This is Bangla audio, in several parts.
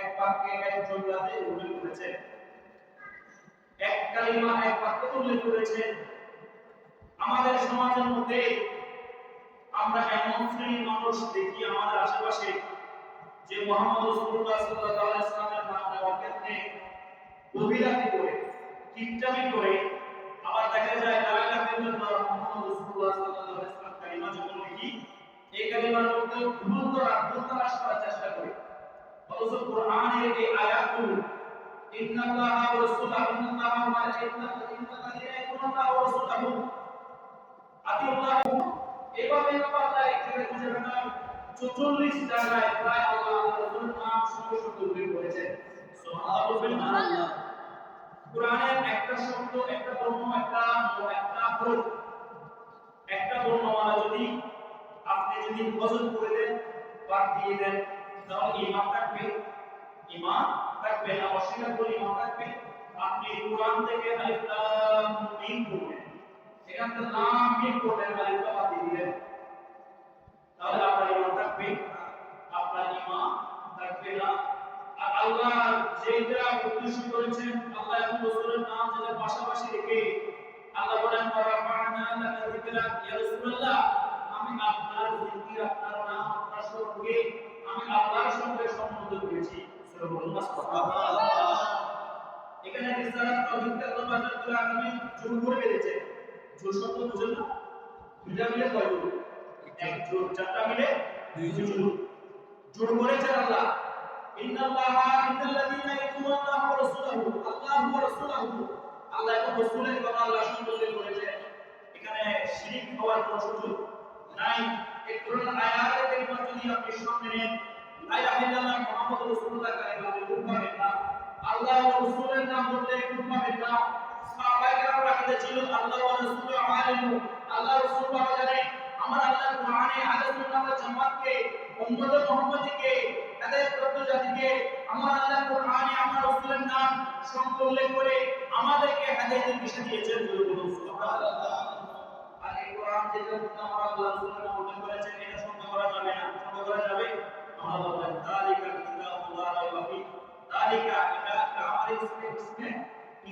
এক বাক্যে এক জমলাতে উল্লেখ করেছেন। এক কালিমা এক বাক্যে উল্লেখ করেছেন। আমাদের সমাজের মধ্যে আমরা এমন শ্রেণির মানুষ দেখি আমাদের আশেপাশে যে মোহাম্মদ রাসূলুল্লাহ সাল্লাল্লাহু আলাইহি নাম নেওয়ার ক্ষেত্রে গভীরাতি করে, কিপটামি করে আবার দেখা যায় লা ইলাহা ইল্লাল্লাহ মুহাম্মাদুর রাসূলুল্লাহ সাল্লাল্লাহু আলাইহি কালিমা যখন লিখি এই কালিমার মধ্যে ভুল করা ভুল করার চেষ্টা করি। অথচ কোরআনের এই আয়াতগুলো ইন্নাল্লাহা ওয়া রাসূলাহু ইন্নাল্লাহা ওয়া মালাইকাতুহু ইন্নাল্লাহা ওয়া রাসূলাহু আতিউল্লাহ এভাবে আল্লাহ এখানে খুঁজে পেলাম 44 জায়গায় প্রায় আল্লাহ রাসূলের নাম সঙ্গে সঙ্গে উল্লেখ করেছেন। সুবহানাল্লাহ বলবেন কোরআনের একটা শব্দ একটা বর্ণ একটা একটা হরফ একটা বর্ণমালা যদি আপনি যদি বজন করে দেন বাদ দিয়ে দেন তাহলে ইমান থাকবে ইমান থাকবে অস্বীকার করে ইমান থাকবে আপনি কোরআন থেকে আলিফ মিম পড়বেন। এখান থেকে লাম মিম পড়বেন, আলিফ লাম দিলেন তাহলে আপনার ইমান থাকবে, আপনার ইমান থাকবে না। আল্লাহ যেটা উদ্দেশ্য করেছেন, আল্লাহ এবং রাসূলের নাম যেটা পাশাপাশি রেখে আল্লাহ বলেন, ওয়ারাফা'না লাকা যিকরাক ইয়া রাসূলুল্লাহ। আমি আপনার জিকির, আপনার নাম, আপনার সঙ্গে আমি আল্লাহর সঙ্গে সম্বন্ধ করেছি। এখানে রিসালাত তাওহীদ আল্লাহ জোর করে বেড়েছে জোর শব্দ বুঝেন না? দুইটা মিলে কয় এক জোর। চারটা মিলে দুই জোর। জোর করেছেন আল্লাহ। আল্লাহ নাই। এই কোরআন লা ইলাহা ইল্লাল্লাহ মুহাম্মাদুর রাসূলুল্লাহ কালিমা আপনি ভুল পাবেন না আল্লাহ ও নাম বলতে ভুল পাবেন সাহাবায়ে কেরাম রাখতে ছিল আল্লাহ ও রাসূল আলিমু আল্লাহ রাসূল ভালো জানে আমার আল্লাহ কোরআনে আহলে সুন্নাহ জামাতকে উম্মতে মুহাম্মাদীকে তাদের প্রত্যেক জাতিকে আমার আল্লাহ কোরআনে আমার রাসূলের নাম সংখ্যা করে আমাদেরকে হেদায়েতের দিশা দিয়েছেন বলে সুবহানাল্লাহ। আর এই কোরআন যেটা আমার আল্লাহ রাসূলের নাম উল্লেখ করেছেন এটা সংখ্যা করা যাবে না।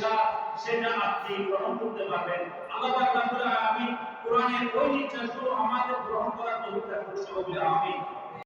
সার সেটা আপনি গ্রহণ করতে পারবেন। আল্লাহ পাক রব্বুল আলামিন কোরআনের ওই নির্দেশগুলো আমাদের গ্রহণ করার তৌফিক দান করুন আমিন।